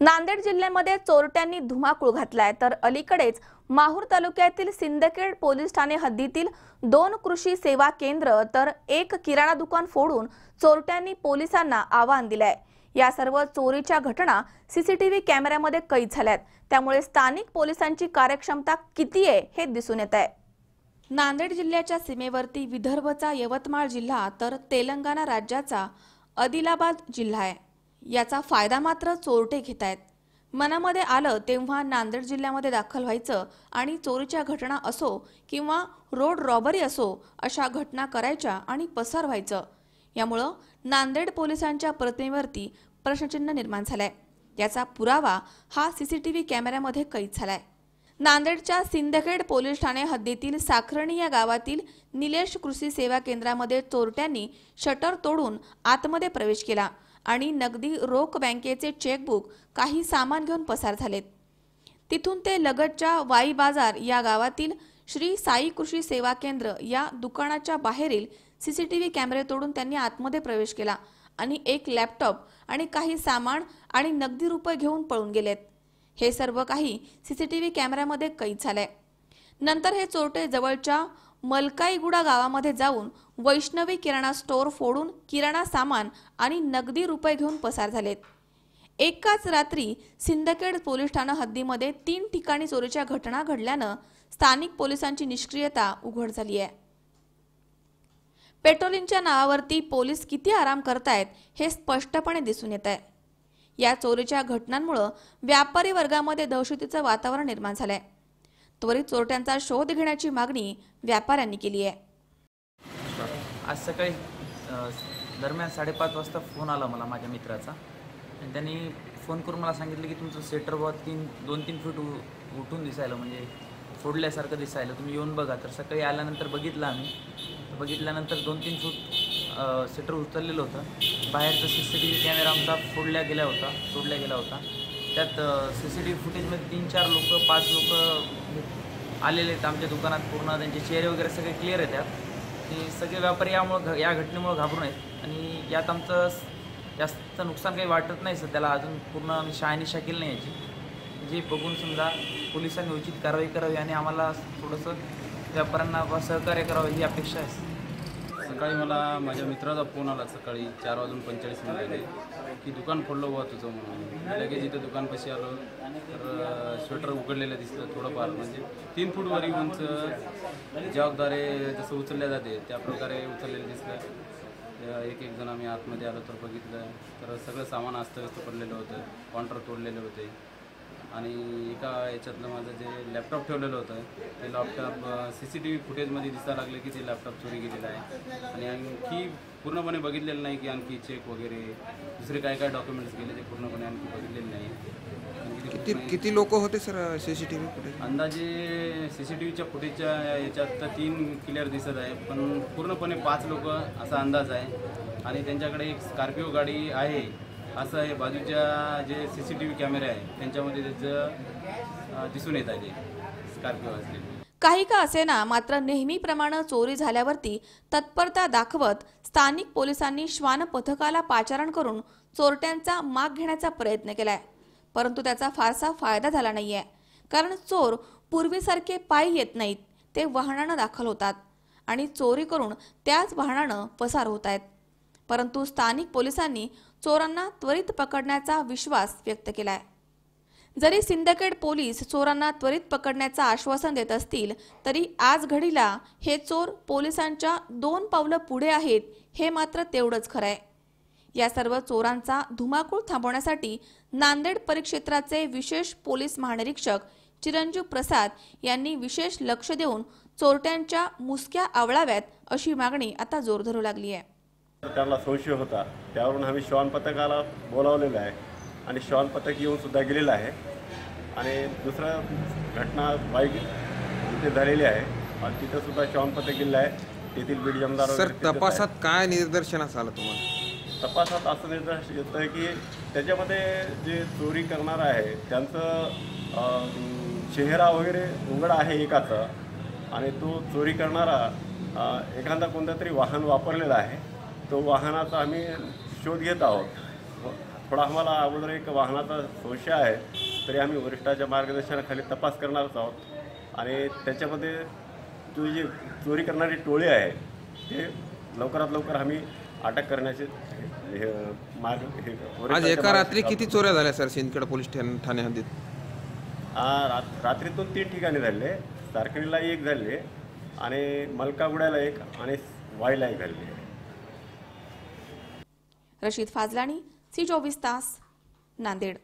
नांदेड जिल्ह्यामध्ये चोरट्यांनी धुमाकूळ घातलाय. तर अलीकडेच माहूर तालुक्यातील सिंदखेड पोलीस ठाणे हद्दीतील दोन कृषी सेवा केंद्र तर एक किराणा दुकान फोडून चोरट्यांनी पोलिसांना आव्हान दिलंय. या सर्व चोरीच्या घटना सीसीटीव्ही कॅमेऱ्यामध्ये कैद झाल्यात. त्यामुळे स्थानिक पोलिसांची कार्यक्षमता किती आहे हे दिसून येत आहे. नांदेड जिल्ह्याच्या सीमेवरती विदर्भचा यवतमाळ जिल्हा तर तेलंगणा राज्याचा आदिलाबाद जिल्हा आहे. याचा फायदा मात्र चोरटे घेत आहेत. मनामध्ये आलं तेव्हा नांदेड जिल्ह्यामध्ये दाखल व्हायचं आणि चोरीच्या घटना असो किंवा रोड रॉबरी असो अशा घटना करायच्या आणि पसार व्हायचं. यामुळं नांदेड पोलिसांच्या प्रतिमेवरती प्रश्नचिन्ह निर्माण झालंय. याचा पुरावा हा सीसीटीव्ही कॅमेऱ्यामध्ये कैद झालाय. नांदेडच्या सिंदखेड पोलीस ठाणे हद्दीतील साखरणी या गावातील निलेश कृषी सेवा केंद्रामध्ये चोरट्यांनी शटर तोडून आतमध्ये प्रवेश केला. आणि नगदी रोख बँकेचे चेकबुक काही सामान घेऊन पसार झालेत. तिथून ते लगतच्या वाई बाजार या गावातील श्री साई कृषी सेवा केंद्र या दुकानाच्या बाहेरील सीसीटीव्ही कॅमेरे तोडून त्यांनी आतमध्ये प्रवेश केला आणि एक लॅपटॉप आणि काही सामान आणि नगदी रुपये घेऊन पळून गेलेत. हे सर्व काही सीसीटीव्ही कॅमेऱ्यामध्ये कैद झालंय. नंतर हे चोरटे जवळच्या मलकाईगुडा गावामध्ये जाऊन वैष्णवी किराणा स्टोअर फोडून किराणा सामान आणि नगदी रुपये घेऊन पसार झालेत. एकाच रात्री सिंदखेड पोलीस ठाणा हद्दीमध्ये तीन ठिकाणी चोरीच्या घटना घडल्यानं स्थानिक पोलिसांची निष्क्रियता उघड झाली आहे. पेट्रोलिंगच्या नावावरती पोलीस किती आराम करतायत हे स्पष्टपणे दिसून येत आहे. या चोरीच्या घटनांमुळं व्यापारी वर्गामध्ये दहशतीचं वातावरण निर्माण झालंय. त्वरित चोरट्यांचा शोध घेण्याची मागणी व्यापाऱ्यांनी केली आहे. आज सकाळी दरम्यान साडेपाच वाजता फोन आला मला माझ्या मित्राचा. आणि त्यांनी फोन करून मला सांगितलं की तुमचं सेटर बॉ तीन दोन तीन फूट उ- उठून दिसायला म्हणजे फोडल्यासारखं दिसायला. तुम्ही येऊन बघा. तर सकाळी आल्यानंतर बघितलं आम्ही. बघितल्यानंतर दोन तीन फूट सेटर उचललेलं होतं. बाहेरचा C C T V camera आमचा फोडल्या गेला होता तोडल्या गेला होता. त्यात सी सी टी व्ही फुटेजमध्ये तीन चार लोक पाच लोक आलेले आहेत आमच्या दुकानात. पूर्ण त्यांचे चेहरे वगैरे सगळे क्लिअर आहेत त्यात. ते सगळे व्यापारी यामुळं घ या घटनेमुळं घाबरून आहेत. आणि यात आमचं जास्त नुकसान काही वाटत नाही सर त्याला अजून पूर्ण आम्ही शहानिशा केली नाही याची. जे बघून समजा पोलिसांनी उचित कारवाई करावी आणि आम्हाला थोडंसं व्यापाऱ्यांना सहकार्य करावं ही अपेक्षा आहे. सकाळी मला माझ्या मित्राचा फोन आला. सकाळी चार वाजून पंचेचाळीस मिनिटाने. की दुकान फोडलं बुवा तुझं म्हणून. मी लगेच इथं दुकानपाशी आलो. तर स्वेटर उघडलेलं दिसलं थोडंफार. म्हणजे तीन फूट वरी उंच जबाबदारे जसं उचलल्या जाते त्या प्रकारे उचललेलं दिसलं. एक एक जण आम्ही आतमध्ये आलो तर बघितलं. तर सगळं सामान अस्तव्यस्त पडलेलं होतं. काउंटर तोडलेले होते. आणि एका याच्यातलं माझं जे लॅपटॉप ठेवलेलं होतं ते laptop C C T V फुटेजमध्ये दिसायला लागले की ते लॅपटॉप चोरी गेलेलं आहे. आणि आणखी पूर्णपणे बघितलेलं नाही की आणखी चेक वगैरे दुसरे काय काय डॉक्युमेंट्स गेले ते पूर्णपणे आणखी बघितलेले नाही. किती किती लोक होते sir C C T V footage अंदाजे सी सी टी व्हीच्या फुटेजच्या याच्यात तर तीन क्लिअर दिसत आहे पण पूर्णपणे पाच लोक असा अंदाज आहे. आणि त्यांच्याकडे एक स्कॉर्पिओ गाडी आहे असं हे बाजूच्या जे सी सी टी व्ही कॅमेरे आहे त्यांच्यामध्ये त्याचं दिसून येत आहे स्कॉर्पिओ असलेली काही का असेना मात्र नेहमीप्रमाणे चोरी झाल्यावरती तत्परता दाखवत स्थानिक पोलिसांनी श्वान पथकाला पाचारण करून चोरट्यांचा माग घेण्याचा प्रयत्न केलाय. परंतु त्याचा फारसा फायदा झाला नाहीये. कारण चोर पूर्वीसारखे पायी येत नाहीत ते वाहनानं दाखल होतात आणि चोरी करून त्याच वाहनानं पसार होत आहेत. परंतु स्थानिक पोलिसांनी चोरांना त्वरित पकडण्याचा विश्वास व्यक्त केलाय. जरी सिंदखेड पोलीस चोरांना त्वरित पकडण्याचं आश्वासन देत असतील तरी आज घडीला हे चोर पोलिसांच्या दोन पावलं पुढे आहेत हे मात्र तेवढंच खरं आहे या सर्व चोरांचा धुमाकूळ थांबवण्यासाठी नांदेड परिक्षेत्राचे विशेष पोलीस महानिरीक्षक चिरंजीव प्रसाद यांनी विशेष लक्ष देऊन चोरट्यांच्या मुसक्या आवळाव्यात अशी मागणी आता जोर धरू लागली आहे त्यांना संशय होता. त्यावरून आम्ही श्वान पथकाला बोलावलेलं आहे. आणि श्वान पथक येऊन सुद्धा गेलेलं आहे. आणि दुसरं घटना बाईक तिथे झालेली आहे. आणि तिथं सुद्धा श्वान पथक गेलेलं आहे. तेथील बीड जमदार सर. तपासात काय निदर्शनास आलं तुम्हाला? तपासात असं येतं आहे की त्याच्यामध्ये जे चोरी करणार आहे त्यांचं चेहरा वगैरे उघड आहे एकाचं. आणि तो चोरी करणारा एखादा कोणतं तरी वाहन वापरलेलं आहे. तो वाहनाचा आम्ही शोध घेत आहोत. थोडा आम्हाला अगोदर एक वाहनाचा संशय आहे तरी आम्ही वरिष्ठाच्या मार्गदर्शनाखाली तपास करणारच आहोत. आणि त्याच्यामध्ये जो जी चोरी करणारी टोळी आहे ते लवकरात लवकर आम्ही अटक करण्याचे हे मार्ग हे आज एका रात्री किती चोऱ्या झाल्या सर सिंदखेड पोलीस ठाणे हद्दीत रात्रीतून तीन ठिकाणी झाले. तारकणीला एक झाले आणि मलकागुड्याला एक आणि वाईला एक झाले. रशीद फाजलाणी सी चोवीस तास नांदेड.